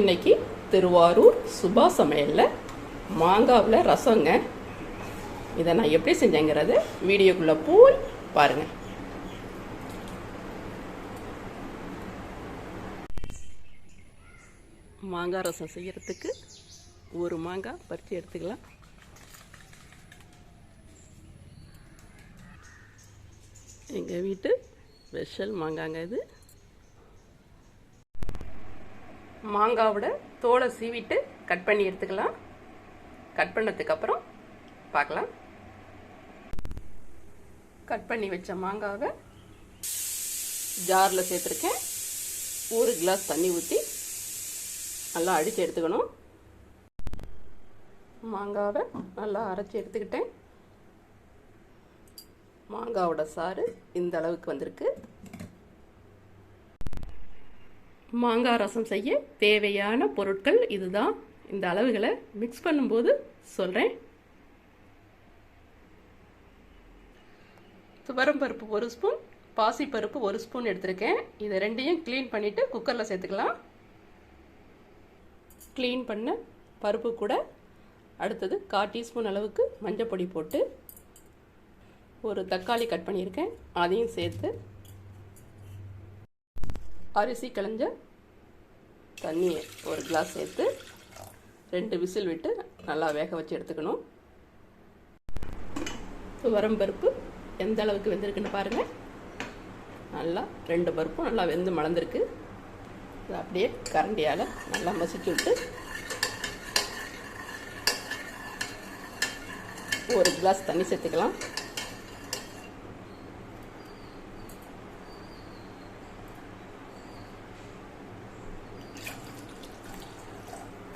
இன்னைக்கு திருவாரூர் சுபா சமையலில் மாங்காவில் ரசங்க. இதை நான் எப்படி செஞ்சேங்கிறத வீடியோக்குள்ளே போய் பாருங்கள் மாங்காய் ரசம் செய்யறதுக்கு ஒரு மாங்காய் பறித்து எடுத்துக்கலாம். எங்கள் வீட்டு ஸ்பெஷல் மாங்காங்க இது. மாங்காவோட தோலை சீவிட்டு கட் பண்ணி எடுத்துக்கலாம். கட் பண்ணதுக்கு அப்புறம் பார்க்கலாம். கட் பண்ணி வச்ச மாங்காவை ஜாரில் சேர்த்துருக்கேன். ஒரு கிளாஸ் தண்ணி ஊற்றி நல்லா அடித்து எடுத்துக்கணும். மாங்காவை நல்லா அரைச்சி எடுத்துக்கிட்டேன். மாங்காவோட சாறு இந்த அளவுக்கு வந்திருக்கு. மாங்காய் ரசம் செய்ய தேவையான பொருட்கள் இதுதான். இந்த அளவுகளை மிக்ஸ் பண்ணும்போது சொல்கிறேன் துவரம்பருப்பு ஒரு ஸ்பூன் பாசிப்பருப்பு ஒரு ஸ்பூன் எடுத்திருக்கேன். இதை ரெண்டையும் க்ளீன் பண்ணிவிட்டு குக்கரில் சேர்த்துக்கலாம். க்ளீன் பண்ண பருப்பு கூட அடுத்தது கால் டீஸ்பூன் அளவுக்கு மஞ்சள் பொடி போட்டு ஒரு தக்காளி கட் பண்ணியிருக்கேன். அதையும் சேர்த்து அரிசி களைஞ்ச தண்ணியை ஒரு கிளாஸ் சேர்த்து ரெண்டு விசில் விட்டு நல்லா வேக வச்சு எடுத்துக்கணும். பருப்பு எந்த அளவுக்கு வெந்திருக்குன்னு பாருங்கள் நல்லா ரெண்டு பருப்பும் நல்லா வெந்து மலர்ந்துருக்கு. இது அப்படியே கரண்டியால் நல்லா மசிச்சு விட்டு ஒரு கிளாஸ் தண்ணி சேர்த்துக்கலாம்.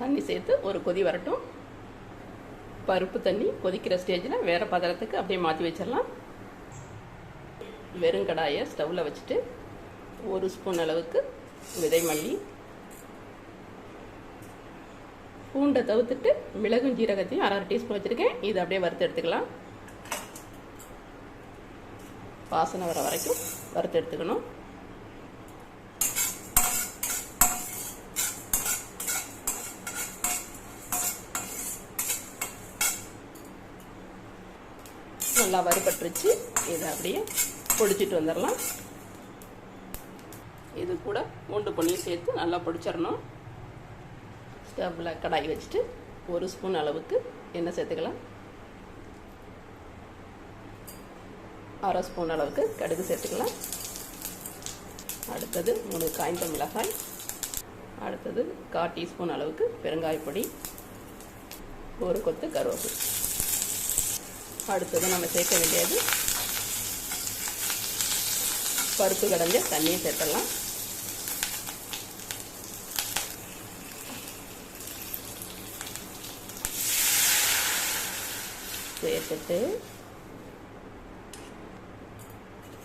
தண்ணி சேர்த்து ஒரு கொதி வரட்டும். பருப்பு தண்ணி கொதிக்கிற ஸ்டேஜில் வேறு பதறத்துக்கு அப்படியே மாற்றி வச்சிடலாம். வெறும் கடாயை ஸ்டவ்வில் வச்சுட்டு ஒரு ஸ்பூன் அளவுக்கு விதை மல்லி. பூண்டை தவிர்த்துட்டு மிளகும் ஜீரகத்தையும் அரை டீஸ்பூன் வச்சுருக்கேன். இது அப்படியே வறுத்து எடுத்துக்கலாம். வாசனை வர வரைக்கும் வறுத்து எடுத்துக்கணும். நல்லா வறுபட்டுருச்சு. இதை அப்படியே பொடிச்சிட்டு வந்துடலாம். இது கூட மூண்டு பொண்ணையும் சேர்த்து நல்லா பொடிச்சிடணும். ஸ்டவ்வில் கடாய் வச்சுட்டு ஒரு ஸ்பூன் அளவுக்கு எண்ணெய் சேர்த்துக்கலாம். அரை ஸ்பூன் அளவுக்கு கடுகு சேர்த்துக்கலாம். அடுத்தது மூணு காய்ந்த மிளகாய். அடுத்தது கால் டீஸ்பூன் அளவுக்கு பெருங்காயப்பொடி ஒரு கொத்து கருவேப்பிலை. அடுத்தது நம்ம சேர்க்க வேண்டியது பருப்பு கடைஞ்ச தண்ணியை சேர்த்தலாம் சேர்த்துட்டு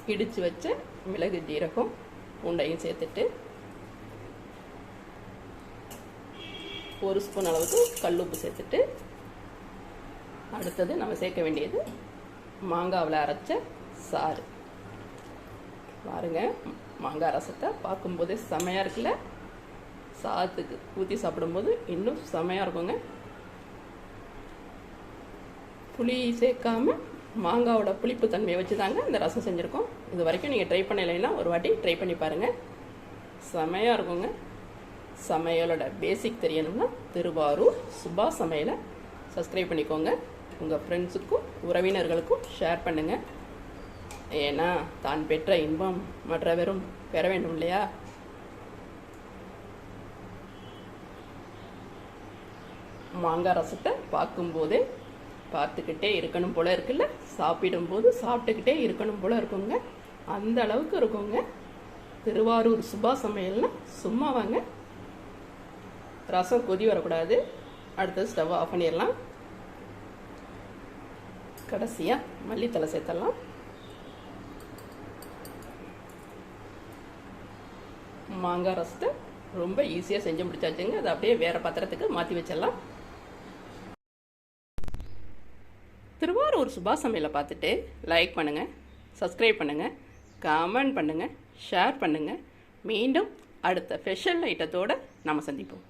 இடித்து வச்ச மிளகு ஜீரகம் உண்டையும் சேர்த்துட்டு ஒரு ஸ்பூன் அளவுக்கு கல்லுப்பு சேர்த்துட்டு அடுத்தது நம்ம சேர்க்க வேண்டியது மாங்காவில் அரைச்ச சாறு. பாருங்க மாங்காய் ரசத்தை பார்க்கும்போதே செமையாக இருக்குல்ல? சாதத்துக்கு ஊற்றி சாப்பிடும்போது இன்னும் செமையாக இருக்குங்க. புளி சேர்க்காம மாங்காவோட புளிப்பு தன்மையை வச்சு தாங்க இந்த ரசம் செஞ்சுருக்கோம். இது வரைக்கும் நீங்கள் ட்ரை பண்ணலைன்னா ஒரு வாட்டி ட்ரை பண்ணி பாருங்கள் செமையாக இருக்குங்க. சமையலோட பேசிக் தெரியணும்னா திருவாரூர் சுபா சமையலை சப்ஸ்கிரைப் பண்ணிக்கோங்க. உங்கள் ஃப்ரெண்ட்ஸுக்கும் உறவினர்களுக்கும் ஷேர் பண்ணுங்கள் ஏன்னா தான் பெற்ற இன்பம் மற்றவரும் பெற வேண்டும் இல்லையா? மாங்காய் ரசத்தை பார்க்கும்போதே பார்த்துக்கிட்டே இருக்கணும் போல இருக்குல்ல? சாப்பிடும்போது சாப்பிட்டுக்கிட்டே இருக்கணும் போல இருக்குங்க. அந்த அளவுக்கு இருக்குங்க. திருவாரூர் சுபா சமையல்னா சும்மா வாங்க ரசம் கொதி வரக்கூடாது. அடுத்தது ஸ்டவ் ஆஃப் பண்ணிடலாம். கடைசியாக மல்லித்தலை சேர்த்தலாம் மாங்காய் ரசத்தை ரொம்ப ஈஸியாக செஞ்சு முடிச்சாச்சுங்க. அதை அப்படியே வேறு பாத்திரத்துக்கு மாற்றி வச்சிடலாம் திருவாரூர் சுபா சமையலை பார்த்துட்டு லைக் பண்ணுங்கள் சப்ஸ்கிரைப் பண்ணுங்கள் கமெண்ட் பண்ணுங்கள் ஷேர் பண்ணுங்கள் மீண்டும் அடுத்த ஸ்பெஷல் ஐட்டத்தோடு நம்ம சந்திப்போம்.